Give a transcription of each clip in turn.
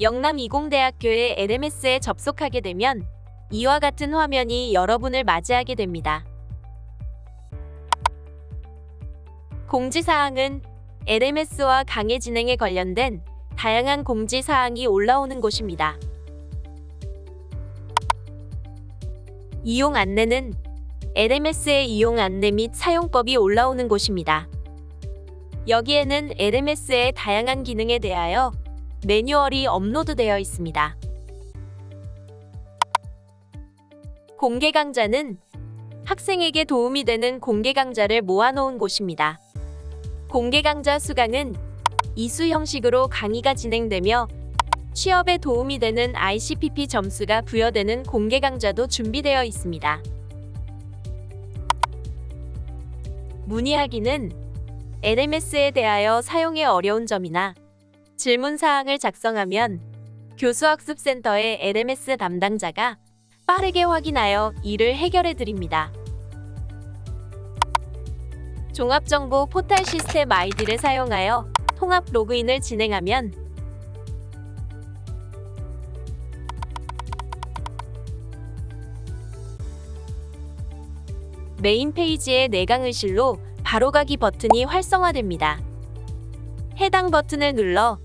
영남이공대학교의 LMS에 접속하게 되면 이와 같은 화면이 여러분을 맞이하게 됩니다. 공지사항은 LMS와 강의 진행에 관련된 다양한 공지사항이 올라오는 곳입니다. 이용 안내는 LMS의 이용 안내 및 사용법이 올라오는 곳입니다. 여기에는 LMS의 다양한 기능에 대하여 매뉴얼이 업로드되어 있습니다. 공개 강좌는 학생에게 도움이 되는 공개 강좌를 모아놓은 곳입니다. 공개 강좌 수강은 이수 형식으로 강의가 진행되며 취업에 도움이 되는 ICPP 점수가 부여되는 공개 강좌도 준비되어 있습니다. 문의하기는 LMS에 대하여 사용에 어려운 점이나 질문 사항을 작성하면 교수학습센터의 LMS 담당자가 빠르게 확인하여 이를 해결해 드립니다. 종합정보 포탈 시스템 아이디를 사용하여 통합 로그인을 진행하면 메인 페이지의 내강 의실로 바로가기 버튼이 활성화됩니다. 해당 버튼을 눌러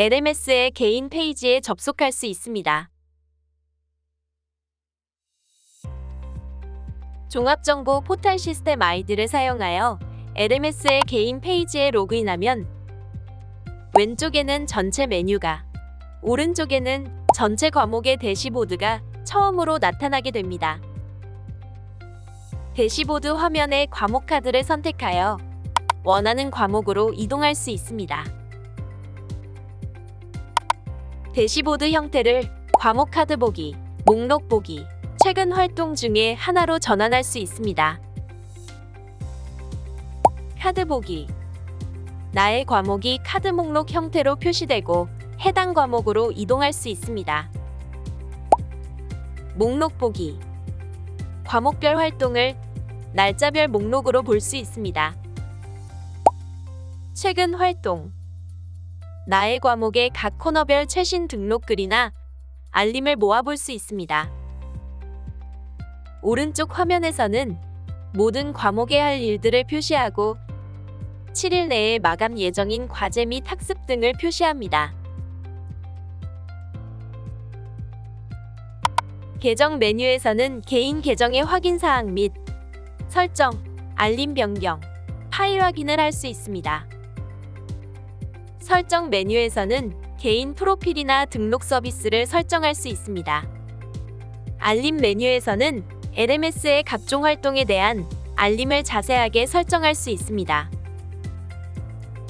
LMS의 개인 페이지에 접속할 수 있습니다. 종합정보 포탈 시스템 아이디를 사용하여 LMS의 개인 페이지에 로그인하면 왼쪽에는 전체 메뉴가, 오른쪽에는 전체 과목의 대시보드가 처음으로 나타나게 됩니다. 대시보드 화면에 과목 카드를 선택하여 원하는 과목으로 이동할 수 있습니다. 대시보드 형태를 과목 카드 보기, 목록 보기, 최근 활동 중에 하나로 전환할 수 있습니다. 카드 보기 나의 과목이 카드 목록 형태로 표시되고 해당 과목으로 이동할 수 있습니다. 목록 보기 과목별 활동을 날짜별 목록으로 볼 수 있습니다. 최근 활동 나의 과목의 각 코너별 최신 등록 글이나 알림을 모아볼 수 있습니다. 오른쪽 화면에서는 모든 과목에 할 일들을 표시하고 7일 내에 마감 예정인 과제 및 학습 등을 표시합니다. 계정 메뉴에서는 개인 계정의 확인 사항 및 설정, 알림 변경, 파일 확인을 할 수 있습니다. 설정 메뉴에서는 개인 프로필이나 등록 서비스를 설정할 수 있습니다. 알림 메뉴에서는 LMS의 각종 활동에 대한 알림을 자세하게 설정할 수 있습니다.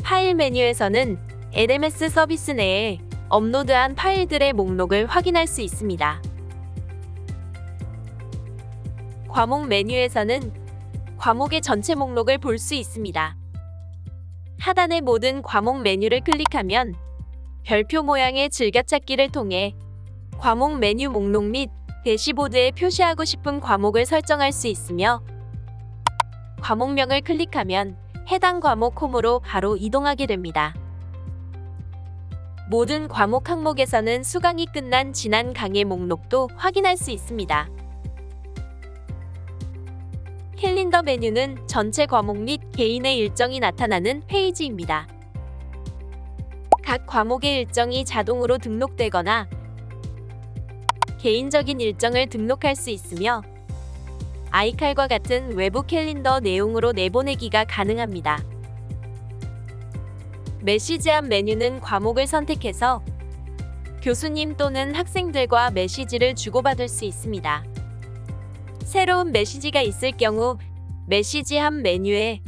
파일 메뉴에서는 LMS 서비스 내에 업로드한 파일들의 목록을 확인할 수 있습니다. 과목 메뉴에서는 과목의 전체 목록을 볼 수 있습니다. 하단의 모든 과목 메뉴를 클릭하면 별표 모양의 즐겨찾기를 통해 과목 메뉴 목록 및 대시보드에 표시하고 싶은 과목을 설정할 수 있으며 과목명을 클릭하면 해당 과목 홈으로 바로 이동하게 됩니다. 모든 과목 항목에서는 수강이 끝난 지난 강의 목록도 확인할 수 있습니다. 캘린더 메뉴는 전체 과목 및 개인의 일정이 나타나는 페이지입니다. 각 과목의 일정이 자동으로 등록되거나 개인적인 일정을 등록할 수 있으며 아이칼과 같은 외부 캘린더 내용으로 내보내기가 가능합니다. 메시지함 메뉴는 과목을 선택해서 교수님 또는 학생들과 메시지를 주고받을 수 있습니다. 새로운 메시지가 있을 경우 메시지 함 메뉴에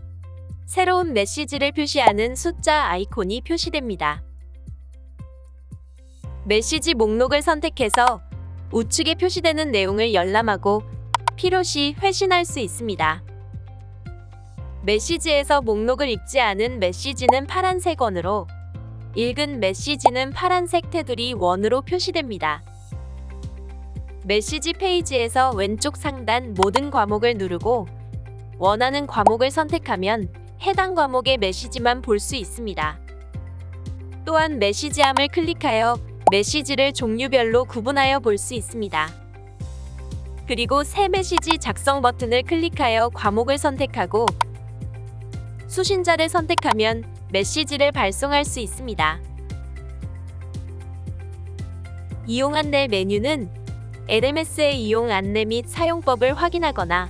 새로운 메시지를 표시하는 숫자 아이콘이 표시됩니다. 메시지 목록을 선택해서 우측에 표시되는 내용을 열람하고 필요시 회신할 수 있습니다. 메시지에서 목록을 읽지 않은 메시지는 파란색 원으로 읽은 메시지는 파란색 테두리 원으로 표시됩니다. 메시지 페이지에서 왼쪽 상단 모든 과목을 누르고 원하는 과목을 선택하면 해당 과목의 메시지만 볼 수 있습니다. 또한 메시지함을 클릭하여 메시지를 종류별로 구분하여 볼 수 있습니다. 그리고 새 메시지 작성 버튼을 클릭하여 과목을 선택하고 수신자를 선택하면 메시지를 발송할 수 있습니다. 이용 안내 메뉴는 LMS의 이용 안내 및 사용법을 확인하거나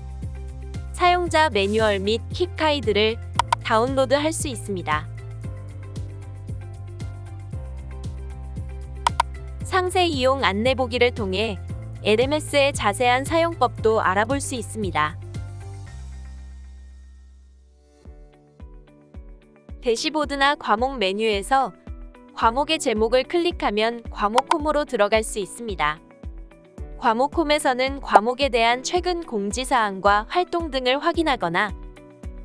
사용자 매뉴얼 및 킥 가이드를 다운로드 할 수 있습니다. 상세 이용 안내 보기를 통해 LMS의 자세한 사용법도 알아볼 수 있습니다. 대시보드나 과목 메뉴에서 과목의 제목을 클릭하면 과목 홈으로 들어갈 수 있습니다. 과목 홈에서는 과목에 대한 최근 공지사항과 활동 등을 확인하거나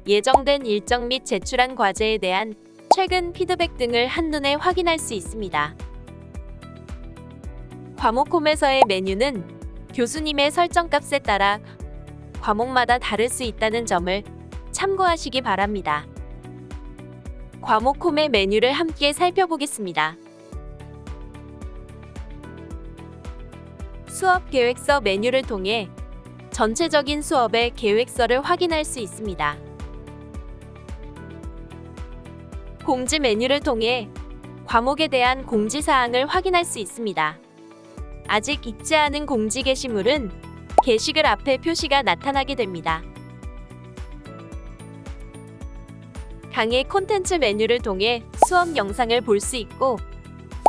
예정된 일정 및 제출한 과제에 대한 최근 피드백 등을 한눈에 확인할 수 있습니다. 과목 홈에서의 메뉴는 교수님의 설정 값에 따라 과목마다 다를 수 있다는 점을 참고하시기 바랍니다. 과목 홈의 메뉴를 함께 살펴보겠습니다. 수업 계획서 메뉴를 통해 전체적인 수업의 계획서를 확인할 수 있습니다. 공지 메뉴를 통해 과목에 대한 공지 사항을 확인할 수 있습니다. 아직 읽지 않은 공지 게시물은 게시글 앞에 표시가 나타나게 됩니다. 강의 콘텐츠 메뉴를 통해 수업 영상을 볼 수 있고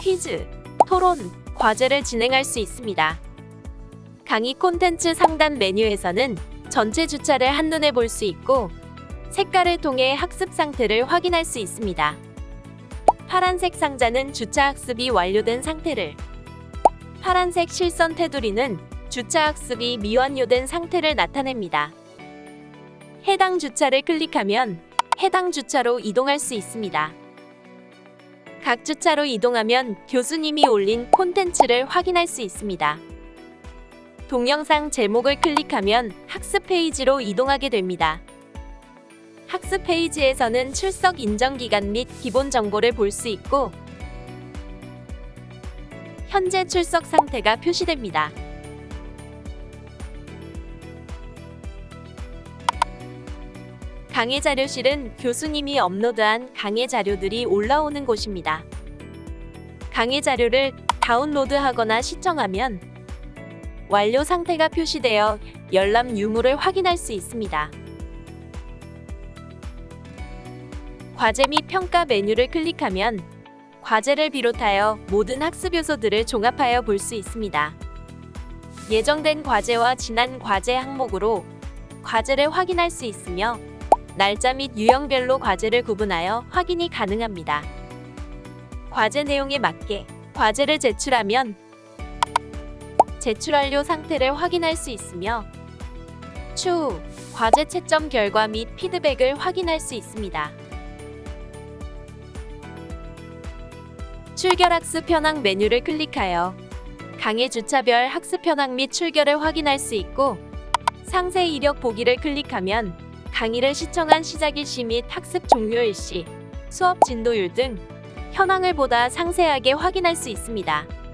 퀴즈, 토론, 과제를 진행할 수 있습니다. 강의 콘텐츠 상단 메뉴에서는 전체 주차를 한눈에 볼 수 있고 색깔을 통해 학습 상태를 확인할 수 있습니다. 파란색 상자는 주차 학습이 완료된 상태를 파란색 실선 테두리는 주차 학습이 미완료된 상태를 나타냅니다. 해당 주차를 클릭하면 해당 주차로 이동할 수 있습니다. 각 주차로 이동하면 교수님이 올린 콘텐츠를 확인할 수 있습니다. 동영상 제목을 클릭하면 학습 페이지로 이동하게 됩니다. 학습 페이지에서는 출석 인정 기간 및 기본 정보를 볼 수 있고 현재 출석 상태가 표시됩니다. 강의 자료실은 교수님이 업로드한 강의 자료들이 올라오는 곳입니다. 강의 자료를 다운로드하거나 시청하면 완료 상태가 표시되어 열람 유무를 확인할 수 있습니다. 과제 및 평가 메뉴를 클릭하면 과제를 비롯하여 모든 학습 요소들을 종합하여 볼 수 있습니다. 예정된 과제와 지난 과제 항목으로 과제를 확인할 수 있으며 날짜 및 유형별로 과제를 구분하여 확인이 가능합니다. 과제 내용에 맞게 과제를 제출하면 제출 완료 상태를 확인할 수 있으며 추후 과제 채점 결과 및 피드백을 확인할 수 있습니다. 출결 학습 현황 메뉴를 클릭하여 강의 주차별 학습 현황 및 출결을 확인할 수 있고 상세 이력 보기를 클릭하면 강의를 시청한 시작 일시 및 학습 종료 일시, 수업 진도율 등 현황을 보다 상세하게 확인할 수 있습니다.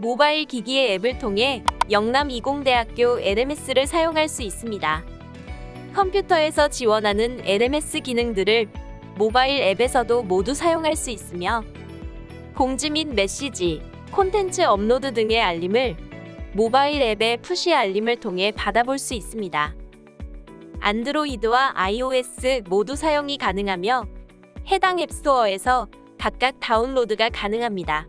모바일 기기의 앱을 통해 영남 이공대학교 LMS를 사용할 수 있습니다. 컴퓨터에서 지원하는 LMS 기능들을 모바일 앱에서도 모두 사용할 수 있으며 공지 및 메시지, 콘텐츠 업로드 등의 알림을 모바일 앱의 푸시 알림을 통해 받아볼 수 있습니다. 안드로이드와 iOS 모두 사용이 가능하며 해당 앱스토어에서 각각 다운로드가 가능합니다.